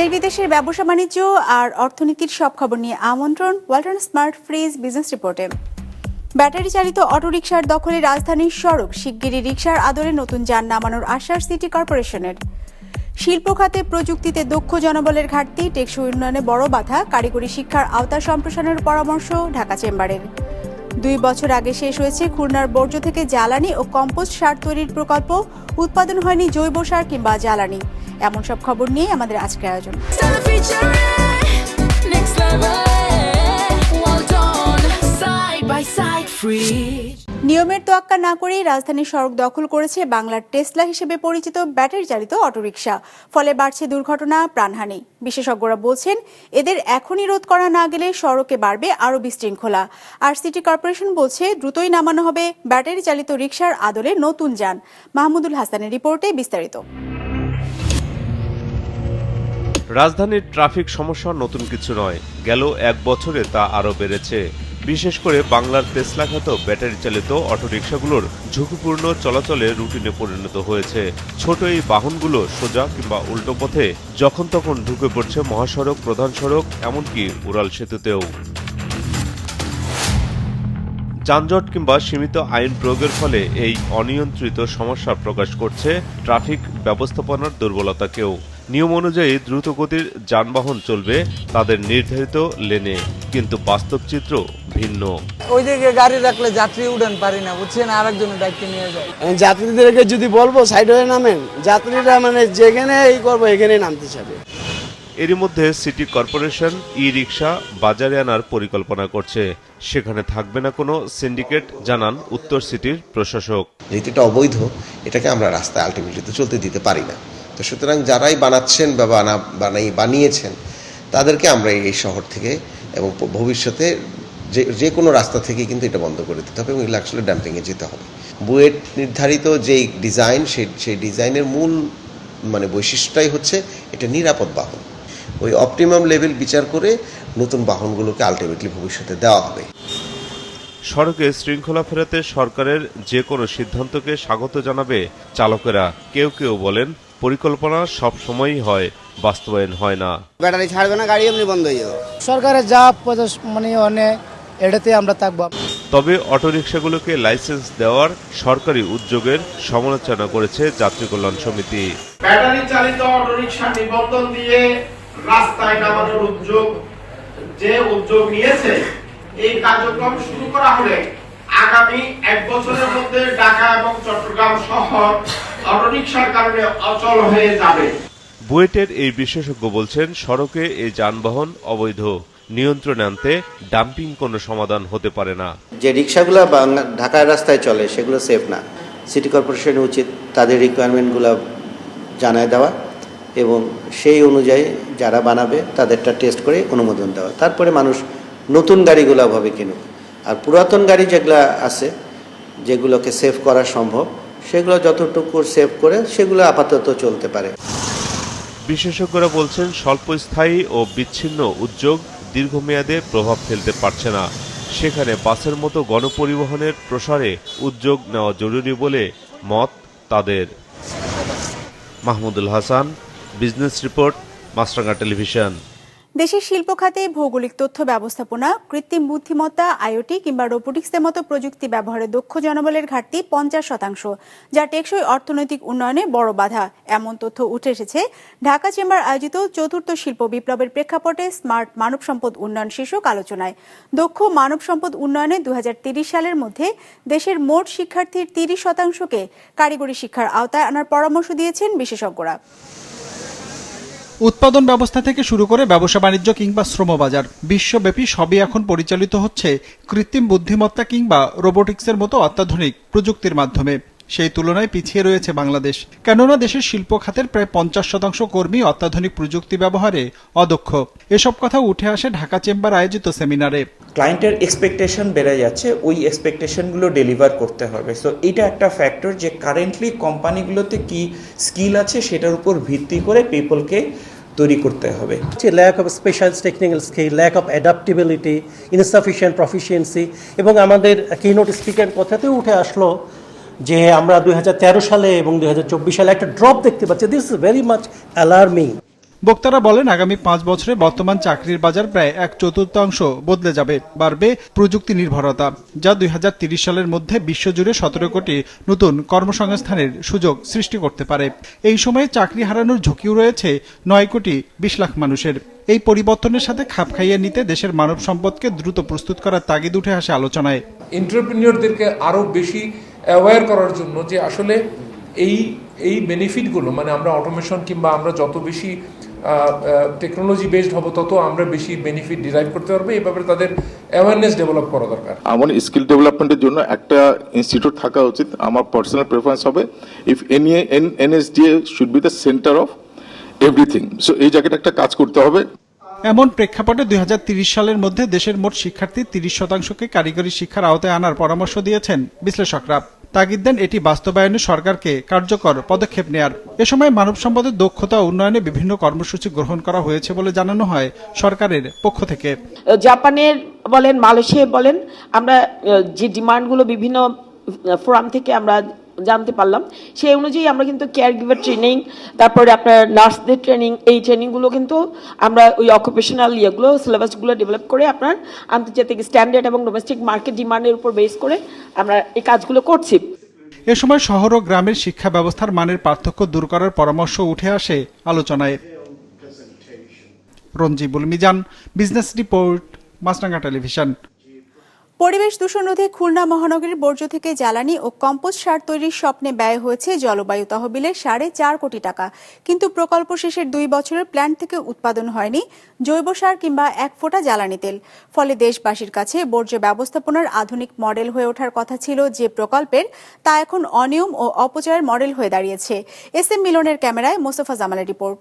দেশ বিদেশের ব্যবসা, বাণিজ্য আর অর্থনীতির সব খবর নিয়ে আমন্ত্রণ ওয়ালটন স্মার্ট ফ্রিজ বিজনেস রিপোর্টে। ব্যাটারি চালিত অটোরিকশার দখলে রাজধানীর সড়ক, শিগগিরই রিকশার আদরে নতুন যান নামানোর আশ্বাস সিটি কর্পোরেশনের। শিল্প খাতে প্রযুক্তিতে দক্ষ জনবলের ঘাটতি, টেকসই উন্নয়নে বড় বাধা, কারিগরি শিক্ষার আওতা সম্প্রসারণের পরামর্শ ঢাকা চেম্বারের। দুই বছর আগে শেষ হয়েছে খুলনার বর্জ্য থেকে জ্বালানি ও কম্পোস্ট সার তৈরির প্রকল্প। উৎপাদন হয়নি জৈব সার কিংবা জ্বালানি। এমন সব খবর নিয়ে আমাদের আজকের আয়োজন. নিয়মের তোয়াক্কা না করেই রাজধানীর সড়ক দখল করেছে বাংলার টেসলা হিসেবে পরিচিত ব্যাটারি চালিত অটোরিকশা। ফলে বাড়ছে দুর্ঘটনা, প্রাণহানি। বিশেষজ্ঞরা বলছেন, এদের এখনই রোধ করা না গেলে সড়কে বাড়বে আরও বিশৃঙ্খলা। আর সিটি কর্পোরেশন বলছে, দ্রুতই নামানো হবে ব্যাটারি চালিত রিকশার আদলে নতুন যান। মাহমুদুল হাসানের রিপোর্টে বিস্তারিত। রাজধানীর ট্রাফিক সমস্যা নতুন কিছু নয়। গেল এক বছরে তা আরও বেড়েছে। বিশেষ করে বাংলার তেসলাখ্যাত ব্যাটারি চালিত অটোরিকশাগুলোর ঝুঁকিপূর্ণ চলাচলে রুটিনে পরিণত হয়েছে। ছোট এই বাহনগুলো সোজা কিংবা উল্টো পথে যখন তখন ঢুকে পড়ছে মহাসড়ক, প্রধান সড়ক, এমনকি উড়াল সেতুতেও। যানজট কিংবা সীমিত আইন প্রয়োগের ফলে এই অনিয়ন্ত্রিত সমস্যা প্রকাশ করছে ট্রাফিক ব্যবস্থাপনার দুর্বলতাকেও। নিয়ম অনুযায়ী দ্রুতগতির যানবাহন চলবে তাদের নির্ধারিত লেনে। কিন্তু বাস্তব চিত্র ভিন্ন। ওই দিকে গাড়ি রাখলে যাত্রী উড়ান পারি না বুঝছেন? আরেকজনের দায়িত্ব নিয়ে যায়। যাত্রীদেরকে যদি বলব সাইড হয়ে নামেন যাত্রীরা মানে যেখানে এই করব এখানে নামতে চাবে। এরই মধ্যে সিটি কর্পোরেশন ই রিক্সা বাজারে আনার পরিকল্পনা করছে। সেখানে থাকবে না কোনো সিন্ডিকেট জানান উত্তর সিটির প্রশাসক। যেহেতু এটা অবৈধ এটাকে আমরা রাস্তায় আলটিমেটলি তো চলতে দিতে পারি না। তো সুতরাং যারাই বানাচ্ছেন বা বানা বানাই বানিয়েছেন তাদেরকে আমরা এই শহর থেকে এবং ভবিষ্যতে যে যে কোনো রাস্তা থেকে কিন্তু এটা বন্ধ করে দিতে হবে এবং এগুলো আসলে ডাম্পিংয়ে যেতে হবে। বুয়েট নির্ধারিত যেই ডিজাইন সেই সেই ডিজাইনের মূল মানে বৈশিষ্ট্যটাই হচ্ছে এটা নিরাপদ বাহন। ওই অপটিমাম লেভেল বিচার করে নতুন বাহনগুলোকে আলটিমেটলি ভবিষ্যতে দেওয়া হবে। সড়কে শৃঙ্খলা ফেরাতে সরকারের যে কোনো সিদ্ধান্তকে স্বাগত জানাবে চালকেরা। কেউ কেউ বলেন, পরিকল্পনা সবসময়ই হয় বাস্তবায়ন হয় না। ব্যাটারি ছাড়বে না গাড়ি এমনি বন্ধ হয়ে যাবে। সরকারের যা মানে অনেক এটাতে আমরা থাকব। তবে অটোরিকশাগুলোকে লাইসেন্স দেওয়ার সরকারি উদ্যোগের সমালোচনা করেছে যাত্রী কল্যাণ সমিতি। ব্যাটারি চালিত অটোরিকশা নিবন্ধন দিয়ে রাস্তায় নামানোর উদ্যোগ যে উদ্যোগ নিয়েছে এই কার্যক্রম শুরু করা হলে আগামী এক বছরের মধ্যে ঢাকা এবং চট্টগ্রাম শহর অটোরিকশার কারণে অচল হয়ে যাবে। বুয়েটের এই বিশেষজ্ঞ বলছেন, সড়কে এই যানবাহন অবৈধ। নিয়ন্ত্রণে আনতে ডাম্পিং কোনো সমাধান হতে পারে না। যে রিক্সাগুলো ঢাকার রাস্তায় চলে, সেগুলো সেফ না। সিটি কর্পোরেশনের উচিত তাদের রিকোয়ারমেন্টগুলো জানায় দেওয়া এবং সেই অনুযায়ী যারা বানাবে, তাদেরটা টেস্ট করে অনুমোদন দেওয়া। তারপরে মানুষ নতুন গাড়িগুলো ভাবে কিনুক। আর পুরাতন গাড়ি যেগুলো আছে, যেগুলোকে সেভ করা সম্ভব, সেগুলো যতটুকু সেভ করে, সেগুলো আপাতত চলতে পারে। বিশেষজ্ঞরা বলছেন, স্বল্পস্থায়ী ও বিচ্ছিন্ন উদ্যোগ দীর্ঘমেয়াদে প্রভাব ফেলতে পারছে না। সেখানে বাসের মতো গণপরিবহনের প্রসারে উদ্যোগ নেওয়া জরুরি বলে মত তাদের। Mahmudul Hasan, business report Maasranga television. দেশের শিল্প খাতে ভৌগোলিক তথ্য ব্যবস্থাপনা, কৃত্রিম বুদ্ধিমত্তা, আইওটি কিংবা রোবোটিক্সের মতো প্রযুক্তি ব্যবহারে দক্ষ জনবলের ঘাটতি পঞ্চাশ শতাংশ, যা টেকসই অর্থনৈতিক উন্নয়নে বড় বাধা। এমন তথ্য উঠে এসেছে ঢাকা চেম্বার আয়োজিত চতুর্থ শিল্প বিপ্লবের প্রেক্ষাপটে স্মার্ট মানব সম্পদ উন্নয়ন শীর্ষক আলোচনায়। দক্ষ মানব সম্পদ উন্নয়নে দু সালের মধ্যে দেশের মোট শিক্ষার্থীর তিরিশ শতাংশকে কারিগরি শিক্ষার আওতায় আনার পরামর্শ দিয়েছেন বিশেষজ্ঞরা। উৎপাদন ব্যবস্থা থেকে শুরু করে ব্যবসা বাণিজ্য কিংবা শ্রমবাজার। বিশ্বব্যাপী সবই এখন পরিচালিত হচ্ছে কৃত্রিম বুদ্ধিমত্তা কিংবা রোবোটিক্সের মতো অত্যাধুনিক প্রযুক্তির মাধ্যমে। সেই তুলনায় পিছিয়ে রয়েছে বাংলাদেশ। কেননা দেশের শিল্প খাতের প্রায় পঞ্চাশ শতাংশ কর্মী অত্যাধুনিক প্রযুক্তি ব্যবহারে অদক্ষ। এসব কথা উঠে আসে ঢাকা চেম্বার আয়োজিত সেমিনারে। ক্লায়েন্টের এক্সপেকটেশন বেড়ে যাচ্ছে ওই এক্সপেকটেশনগুলো ডেলিভার করতে হবে। সো এটা একটা ফ্যাক্টর যে কারেন্টলি কোম্পানিগুলোতে কি স্কিল আছে সেটার উপর ভিত্তি করে পিপলকে তৈরি করতে হবে। Lack of special technical skill lack of adaptability insufficient proficiency এবং আমাদের কিনোট স্পিকার কথাতেও উঠে আসলো যে আমরা দুই হাজার তেরো সালে এবং দুই সালে একটা ড্রপ দেখতে পাচ্ছি। This is very much alarming বক্তারা বলেন আগামী পাঁচ বছরে বর্তমান চাকরির বাজার প্রায় এক চতুর্থাংশ বদলে যাবে বাড়বে প্রযুক্তি নির্ভরতা যা দুই সালের মধ্যে বিশ্বজুড়ে সতেরো কোটি নতুন কর্মসংস্থানের সুযোগ সৃষ্টি করতে পারে। এই সময়ে চাকরি হারানোর ঝুঁকিও রয়েছে নয় কোটি বিশ লাখ মানুষের। এই পরিবর্তনের সাথে খাপ খাইয়ে নিতে দেশের মানব সম্পদকে দ্রুত প্রস্তুত করার তাগিদ উঠে আসে আলোচনায়। এন্টারপ্রিনিয়রদেরকে আরও বেশি অ্যাওয়্যার করার জন্য যে আসলে এই এই বেনিফিটগুলো মানে আমরা অটোমেশন কিংবা আমরা যত বেশি টেকনোলজি বেসড হব তত আমরা বেশি বেনিফিট ডিরাইভ করতে পারব। এই ব্যাপারে তাদের অ্যাওয়ারনেস ডেভেলপ করা দরকার। আমার স্কিল ডেভেলপমেন্টের জন্য একটা ইনস্টিটিউট থাকা উচিত। আমার পার্সোনাল প্রেফারেন্স হবে if any NSDA should be the centre of everything so এই জায়গাটা একটা কাজ করতে হবে। এমন প্রেক্ষাপটে দুই সালের মধ্যে দেশের মোট শিক্ষার্থী তিরিশ শতাংশকে কারিগরি শিক্ষার আওতায় আনার পরামর্শ দিয়েছেন বিশ্লেষকরা। তাগিদ দেন এটি বাস্তবায়নে সরকারকে কার্যকর পদক্ষেপ নেয়ার। এ সময় মানব সম্পদের দক্ষতা উন্নয়নে বিভিন্ন কর্মসূচি গ্রহণ করা হয়েছে বলে জানানো হয় সরকারের পক্ষ থেকে। জাপানের বলেন মালয়েশিয়া বলেন, আমরা যে ডিমান্ডগুলো বিভিন্ন ফোরাম থেকে আমরা জানতে পারলাম। সেই অনুযায়ী আমরা কিন্তু কেয়ার গিভার ট্রেনিং তারপরে আপনার নার্সদের ট্রেনিং এই ট্রেনিংগুলো কিন্তু আমরা ওই অকুপেশনাল ইয়েগুলো সিলেবাসগুলো ডেভেলপ করে আপনার আন্তর্জাতিক স্ট্যান্ডার্ড এবং ডোমেস্টিক মার্কেট ডিমান্ডের উপর বেস করে আমরা এই কাজগুলো করছি। এ সময় শহর ও গ্রামের শিক্ষা ব্যবস্থার মানের পার্থক্য দূর করার পরামর্শ উঠে আসে আলোচনায়। Ranjibul Mizan business report Maasranga television পরিবেশ দূষণ রোধে খুলনা মহানগরীর বর্জ্য থেকে জ্বালানি ও কম্পোস্ট সার তৈরির স্বপ্নে ব্যয় হয়েছে জলবায়ু তহবিলের সাড়ে চার কোটি টাকা। কিন্তু প্রকল্প শেষের দুই বছরের প্ল্যান্ট থেকে উৎপাদন হয়নি, জৈব সার কিংবা এক ফোঁটা জ্বালানি তেল। ফলে দেশবাসীর কাছে বর্জ্য ব্যবস্থাপনার আধুনিক মডেল হয়ে ওঠার কথা ছিল যে প্রকল্পের, তা এখন অনিয়ম ও অপচয়ের মডেল হয়ে দাঁড়িয়েছে। এস এম মিলনের ক্যামেরায় মোস্তফা জামালের রিপোর্ট।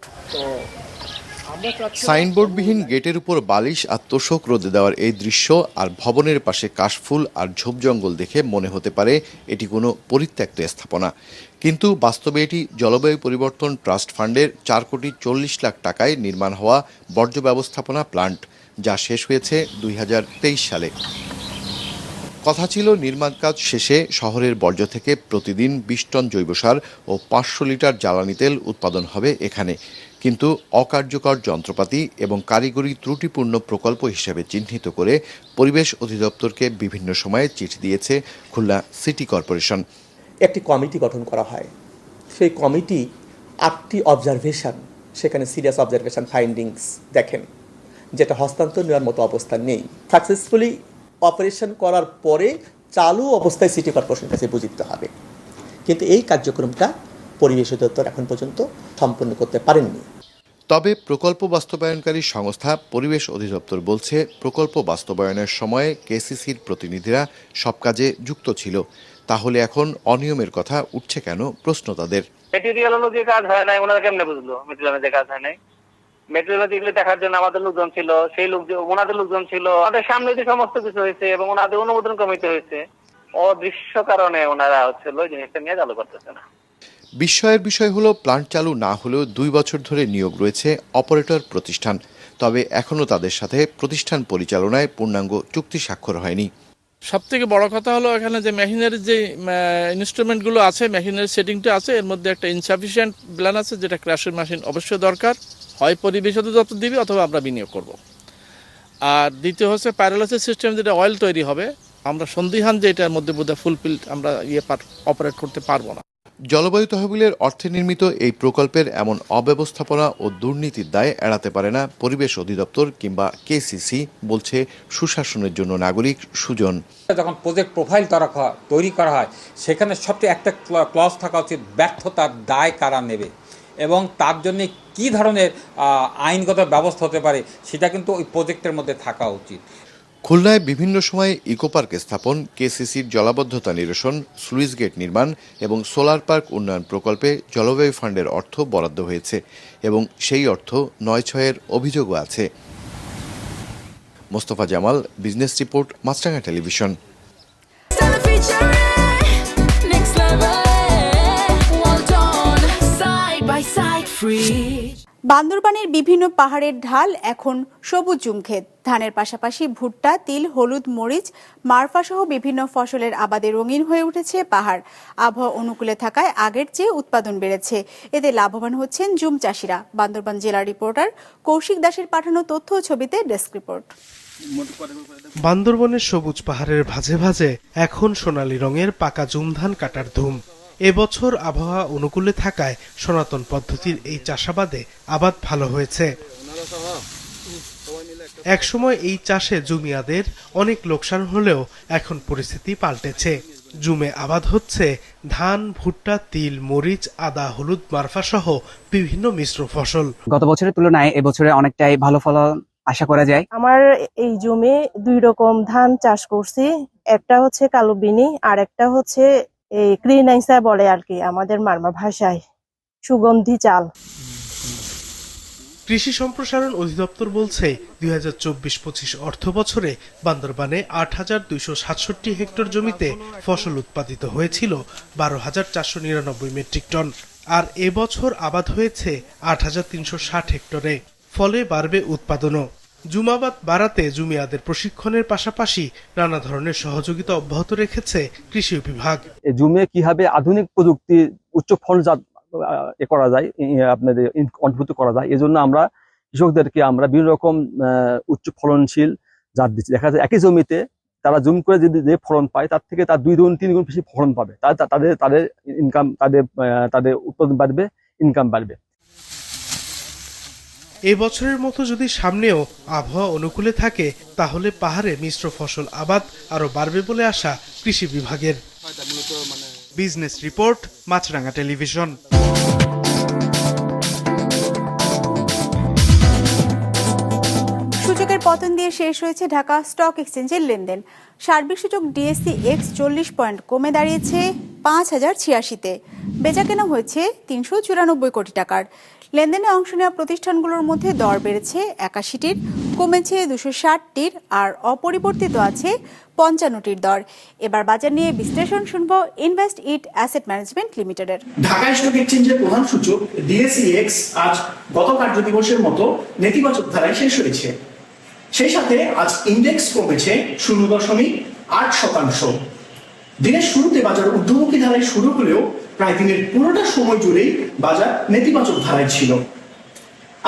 সাইনবোর্ডবিহীন গেটের উপর বালিশ আর তোষক রোদে দেওয়ার এই দৃশ্য আর ভবনের পাশে কাশফুল আর ঝোপ জঙ্গল দেখে মনে হতে পারে এটি কোনো পরিত্যক্ত স্থাপনা। কিন্তু বাস্তবে এটি জলবায়ু পরিবর্তন ট্রাস্ট ফান্ডের চার কোটি চল্লিশ লাখ টাকায় নির্মাণ হওয়া বর্জ্য ব্যবস্থাপনা প্লান্ট, যা শেষ হয়েছে দুই হাজার তেইশ সালে। কথা ছিল নির্মাণ কাজ শেষে শহরের বর্জ্য থেকে প্রতিদিন বিশ টন জৈব সার ও পাঁচশো লিটার জ্বালানি তেল উৎপাদন হবে এখানে। কিন্তু অকার্যকর যন্ত্রপাতি এবং কারিগরি ত্রুটিপূর্ণ প্রকল্প হিসেবে চিহ্নিত করে পরিবেশ অধিদপ্তরকে বিভিন্ন সময়ে চিঠি দিয়েছে খুলনা সিটি কর্পোরেশন। একটি কমিটি গঠন করা হয়। সেই কমিটি আটটি অবজারভেশন, সেখানে সিরিয়াস অবজারভেশন ফাইন্ডিংস দেখেন, যেটা হস্তান্তর নেওয়ার মতো অবস্থা নেই। সাকসেসফুলি অপারেশন করার পরে চালু অবস্থায় সিটি কর্পোরেশনের কাছে বুঝিতে হবে। কিন্তু এই কার্যক্রমটা পরিবেশ অধিদপ্তর এখন পর্যন্ত সম্পন্ন করতে পারেননি। তবে প্রকল্প বাস্তবায়নকারী সংস্থা পরিবেশ অধিদপ্তর বলছে প্রকল্প বাস্তবায়নের সময়ে কেসিসির প্রতিনিধিরা সব কাজে যুক্ত ছিল। তাহলে এখন অনিয়মের কথা উঠছে কেন প্রশ্ন তাদের। মেটেরিয়াল অনুযায়ী কাজ হয় নাই ওনারা কেমনে বুঝলো? মেটেরিয়াল অনুযায়ী কাজ হয় নাই। মেটেরিয়াল দেখার জন্য আমাদের লোকজন ছিল সেই লোক ওনাদের লোকজন ছিল। ওনাদের সামনে যে সমস্ত কিছু হয়েছে এবং ওনাদের অনুমোদন কমিটি হয়েছে অদৃশ্য কারণে ওনারা হচ্ছিল ওই জিনিসটা নিয়ে চালু করতেছে না। বিস্ময়ের বিষয় হলো প্লান্ট চালু না হলেও দুই বছর ধরে নিয়োগ রয়েছে অপারেটর প্রতিষ্ঠান। তবে এখনও তাদের সাথে প্রতিষ্ঠান পরিচালনায় পূর্ণাঙ্গ চুক্তি স্বাক্ষর হয়নি। সব থেকে বড় কথা হলো এখানে যে মেশিনারির যে ইনস্ট্রুমেন্টগুলো আছে, মেশিনারি সেটিংটা আছে, এর মধ্যে একটা ইনসাফিসিয়েন্ট প্ল্যান আছে, যেটা ক্র্যাশের মেশিন অবশ্যই দরকার। হয় পরিবেশ যত দিবে, অথবা আমরা বিনিয়োগ করব। আর দ্বিতীয় হচ্ছে প্যারালাইসিস সিস্টেম যেটা অয়েল তৈরি হবে। আমরা সন্দিহান যে এটার মধ্যে বোধহয় ফুলফিল আমরা ইয়ে অপারেট করতে পারব না। জলবায়ু তহবিলের অর্থে নির্মিত এই প্রকল্পের এমন অব্যবস্থাপনা ও দুর্নীতির দায় এড়াতে পারে না পরিবেশ অধিদপ্তর কিংবা কেসিসি, বলছে সুশাসনের জন্য নাগরিক সুজন। যখন প্রজেক্ট প্রোফাইল তৈরি করা হয়, সেখানে সবচেয়ে একটা ক্লজ থাকা উচিত, ব্যর্থতার দায় কারা নেবে? এবং তার জন্য কি ধরনের আইনগত ব্যবস্থা হতে পারে, সেটা কিন্তু ওই প্রজেক্টের মধ্যে থাকা উচিত। খুলনায় বিভিন্ন সময়ে ইকো পার্ক স্থাপন, কেসিসির জলাবদ্ধতা নিরসন স্লুইস গেট নির্মাণ এবং সোলার পার্ক উন্নয়ন প্রকল্পে জলবায়ু ফান্ডের অর্থ বরাদ্দ হয়েছে এবং সেই অর্থ নয় ছয়ের অভিযোগও আছে। Mostafa Jamal, business report Maasranga television. বান্দরবানের বিভিন্ন পাহাড়ের ঢাল এখন সবুজ জুমক্ষেত ধানের পাশাপাশি ভুট্টা তিল হলুদ মরিচ মারফা সহ বিভিন্ন ফসলের আবাদে রঙিন হয়ে উঠেছে পাহাড়। আবহাওয়া অনুকূলে থাকায় আগের চেয়ে উৎপাদন বেড়েছে। এতে লাভবান হচ্ছেন জুম চাষিরা। বান্দরবান জেলা রিপোর্টার কৌশিক দাসের পাঠানো তথ্য ছবিতে ডেস্ক রিপোর্ট। বান্দরবনের সবুজ পাহাড়ের ভাঁজে ভাঁজে এখন সোনালী রঙের পাকা জুমধান কাটার ধুম। এবছর আবহাওয়া অনুকূলে থাকায় সনাতন পদ্ধতির এই চাষাবাদে আবাদ ভালো হয়েছে। একসময় এই চাষে জুমিয়াদের অনেক লোকসান হলেও এখন পরিস্থিতি পাল্টেছে। জুমে আবাদ হচ্ছে ধান ভুট্টা তিল মরিচ আদা হলুদ মারফা সহ বিভিন্ন মিশ্র ফসল। গত বছরের তুলনায় এবছরে অনেকটাই ভালো ফলন আশা করা যায়। আমার এই জমি দুই রকম ধান চাষ করছি। একটা হচ্ছে কালো বিনি আর একটা হচ্ছে এই ক্রিনাইসা বলে আর কি, আমাদের মারমা ভাষায়। সুগন্ধি চাল। কৃষি সম্প্রসারণ অধিদপ্তর বলছে, দুই হাজার চব্বিশ পঁচিশ অর্থ বছরে বান্দরবানে আট হাজার দুইশো সাতষট্টি হেক্টর জমিতে ফসল উৎপাদিত হয়েছিল বারো হাজার চারশো নিরানব্বই মেট্রিক টন, আর এবছর আবাদ হয়েছে আট হাজার তিনশো ষাট হেক্টরে, ফলে বাড়বে উৎপাদনও। জুমাবাদ বাড়াতে জুমিয়াদের প্রশিক্ষণের পাশাপাশি নানা ধরনের সহযোগিতা অব্যাহত রেখেছে কৃষি বিভাগ। জুমে কীভাবে আধুনিক প্রযুক্তি, উচ্চ ফলজাত এ করা যায় আপনাদের অন্তর্ভুক্ত করা যায়। এজন্য আমরা কৃষকদেরকে আমরা বিভিন্ন রকম উচ্চ ফলনশীল জাত দিচ্ছি। দেখা যায় একই জমিতে তারা জুম করে যদি যে ফলন পায়, তার থেকে তার দুই গুণ, তিন গুণ বেশি ফলন পাবে। তাদের তাদের ইনকাম তাদের তাদের উৎপাদন বাড়বে ইনকাম বাড়বে। এবছরের মতো যদি সামনেও আবহাওয়া অনুকূলে থাকে, তাহলে পাহাড়ে মিশ্র ফসল আবাদ আরও বাড়বে বলে আশা কৃষি বিভাগের। Business report Maasranga television. সূচকের পতন দিয়ে শেষ হয়েছে ঢাকা স্টক এক্সচেঞ্জের লেনদেন। সার্বিক সূচক ডিএসসি এক্স চল্লিশ পয়েন্ট কমে দাঁড়িয়েছে পাঁচ হাজার ছিয়াশিতে। বেচা কেনা হয়েছে তিনশো চুরানব্বই কোটি টাকার। লেনদেনে অংশ নেওয়া প্রতিষ্ঠানগুলোর মধ্যে দর বেড়েছে একাশিটির, কমেছে দুশো ষাটটির আর অপরিবর্তিত আছে পঞ্চান্নটির দর। এবার বাজার নিয়ে বিশ্লেষণ শুনব ইনভেস্ট ইট অ্যাসেট ম্যানেজমেন্ট লিমিটেডের। ঢাকা স্টক এক্সচেঞ্জের প্রধান সূচক ডিএসইএক্স আজ গত কার্যদিবসের মতো নেতিবাচক ধারায় শেষ হয়েছে। সেই সাথে আজ ইন্ডেক্স কমেছে শূন্য দশমিক আট শতাংশ। দিনের শুরুতে বাজার ঊর্ধ্বমুখী ধারায় শুরু হলেও প্রায় দিনের পুরোটা সময় জুড়েই বাজার নেতিবাচক ধারায় ছিল।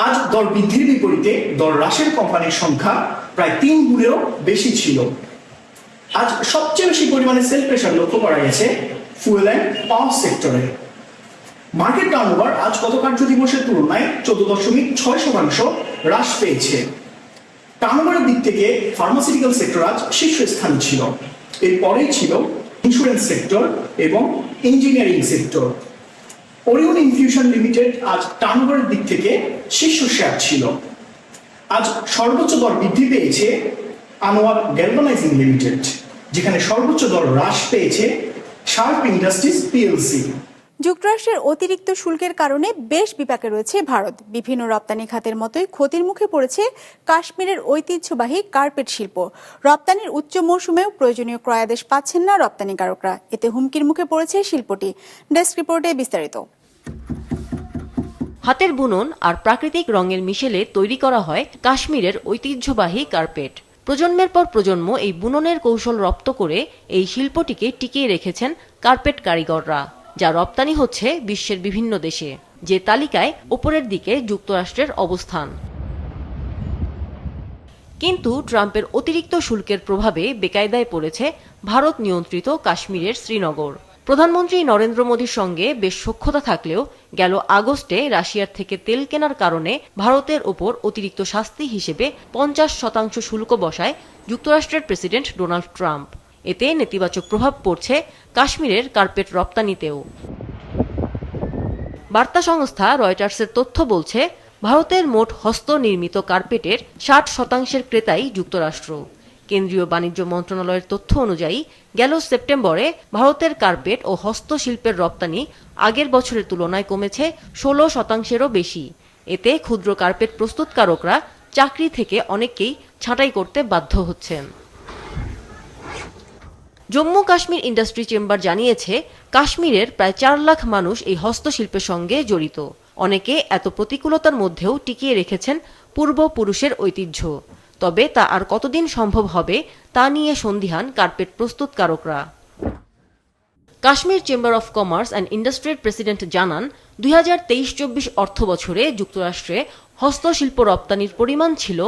আজ দর বৃদ্ধির বিপরীতে দর হ্রাসের কোম্পানির সংখ্যা প্রায় তিন গুণেরও বেশি ছিল। আজ সবচেয়ে বেশি পরিমাণে সেল প্রেশার লক্ষ্য করা গেছে ফুয়েল অ্যান্ড পাওয়ার সেক্টরে মার্কেট টার্নওভার আজ গত কার্য দিবসের তুলনায় চোদ্দ দশমিক ছয় শতাংশ হ্রাস পেয়েছে। টার্নওভারের দিক থেকে ফার্মাসিউটিক্যাল সেক্টর আজ শীর্ষস্থানে ছিল। এরপরেই ছিল ইন্স্যুরেন্স সেক্টর এবং engineering sector Orion infusion limited আজ টার্নওভারের দিক থেকে শীর্ষ শেয়ার ছিল। আজ সর্বোচ্চ দর বৃদ্ধি পেয়েছে আনোয়ার গ্যালভানাইজিং লিমিটেড যেখানে সর্বোচ্চ দর হ্রাস পেয়েছে শার্প ইন্ডাস্ট্রিজ পিএলসি যুক্তরাষ্ট্রের অতিরিক্ত শুল্কের কারণে বেশ বিপাকে রয়েছে ভারত। বিভিন্ন রপ্তানি খাতের মতোই ক্ষতির মুখে পড়েছে কাশ্মীরের ঐতিহ্যবাহী কার্পেট শিল্প। রপ্তানির উচ্চ মৌসুমেও প্রয়োজনীয় ক্রয়াদেশ পাচ্ছেন না রপ্তানিকারকরা। এতে হুমকির মুখে পড়েছে শিল্পটি। ডেস্ক রিপোর্টে বিস্তারিত। হাতের বুনন আর প্রাকৃতিক রঙের মিশেলে তৈরি করা হয় কাশ্মীরের ঐতিহ্যবাহী কার্পেট। প্রজন্মের পর প্রজন্ম এই বুননের কৌশল রপ্ত করে এই শিল্পটিকে টিকিয়ে রেখেছেন কার্পেট কারিগররা। যা রপ্তানি হচ্ছে বিশ্বের বিভিন্ন দেশে, যে তালিকায় ওপরের দিকে যুক্তরাষ্ট্রের অবস্থান। কিন্তু ট্রাম্পের অতিরিক্ত শুল্কের প্রভাবে বেকায়দায় পড়েছে ভারত নিয়ন্ত্রিত কাশ্মীরের শ্রীনগর। প্রধানমন্ত্রী নরেন্দ্র মোদীর সঙ্গে বেশ সক্ষতা থাকলেও গেল আগস্টে রাশিয়ার থেকে তেল কেনার কারণে ভারতের ওপর অতিরিক্ত শাস্তি হিসেবে পঞ্চাশ শতাংশ শুল্ক বসায় যুক্তরাষ্ট্রের প্রেসিডেন্ট ডোনাল্ড ট্রাম্প। এতে নেতিবাচক প্রভাব পড়ছে কাশ্মীরের কার্পেট রপ্তানিতেও। বার্তা সংস্থা রয়টার্সের তথ্য বলছে, ভারতের মোট হস্তনির্মিত কার্পেটের ষাট শতাংশের ক্রেতাই যুক্তরাষ্ট্র। কেন্দ্রীয় বাণিজ্য মন্ত্রণালয়ের তথ্য অনুযায়ী, গেল সেপ্টেম্বরে ভারতের কার্পেট ও হস্তশিল্পের রপ্তানি আগের বছরের তুলনায় কমেছে ষোলো শতাংশেরও বেশি। এতে ক্ষুদ্র কার্পেট প্রস্তুতকারকরা চাকরি থেকে অনেককেই ছাঁটাই করতে বাধ্য হচ্ছেন। জম্মু কাশ্মীর ইন্ডাস্ট্রি চেম্বার জানিয়েছে, কাশ্মীরের প্রায় চার লাখ মানুষ এই হস্তশিল্পের সঙ্গে জড়িত। অনেকে এত প্রতিকূলতার মধ্যেও টিকিয়ে রেখেছেন পূর্বপুরুষের ঐতিহ্য। তবে তা আর কতদিন সম্ভব হবে, তা নিয়ে সন্দিহান carpet প্রস্তুতকারকরা। Kashmir chamber of commerce and ইন্ডাস্ট্রির প্রেসিডেন্ট জানান, দুই হাজার তেইশ চব্বিশ অর্থ বছরে যুক্তরাষ্ট্রে হস্তশিল্প রপ্তানির পরিমাণ ছিল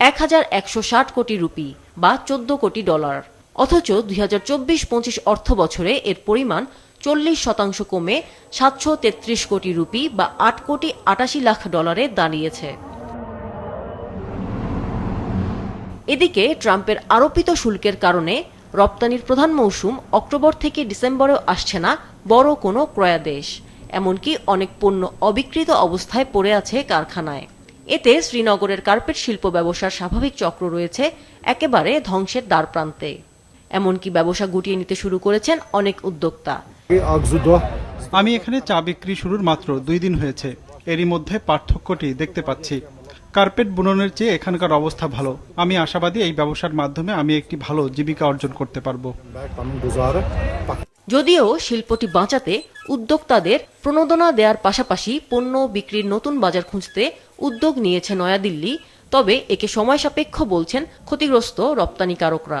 এক হাজার একশো ষাট কোটি রুপি বা চোদ্দ কোটি ডলার। অথচ দুই হাজার চব্বিশ পঁচিশ অর্থ বছরে এর পরিমাণ চল্লিশ শতাংশ কমে সাতশো তেত্রিশ কোটি রুপি বা আট কোটি আটাশি লাখ ডলারে দাঁড়িয়েছে। এদিকে ট্রাম্পের আরোপিত শুল্কের কারণে রপ্তানির প্রধান মৌসুম অক্টোবর থেকে ডিসেম্বরেও আসছে না বড় কোনো ক্রয়াদেশ, এমনকি অনেক পণ্য অবিকৃত অবস্থায় পড়ে আছে কারখানায়। এতে শ্রীনগরের কার্পেট শিল্প ব্যবসার স্বাভাবিক চক্র রয়েছে একেবারে ধ্বংসের দ্বারপ্রান্তে। এমনকি ব্যবসা গুটিয়ে নিতে শুরু করেছেন অনেক উদ্যোক্তা। আমি এখানে চা বিক্রি শুরুর মাত্র দুই দিন হয়েছে। এরই মধ্যে পার্থক্যটি দেখতে পাচ্ছি। কার্পেট বুননের চেয়ে এখানকার অবস্থা ভালো। আমি আশাবাদী এই ব্যবসার মাধ্যমে আমি একটি ভালো জীবিকা অর্জন করতে পারব। যদিও শিল্পটি বাঁচাতে উদ্যোক্তাদের প্রণোদনা দেওয়ার পাশাপাশি পণ্য বিক্রির নতুন বাজার খুঁজতে উদ্যোগ নিয়েছে নয়াদিল্লি তবে একে সময় সাপেক্ষ বলছেন ক্ষতিগ্রস্ত রপ্তানিকারকরা।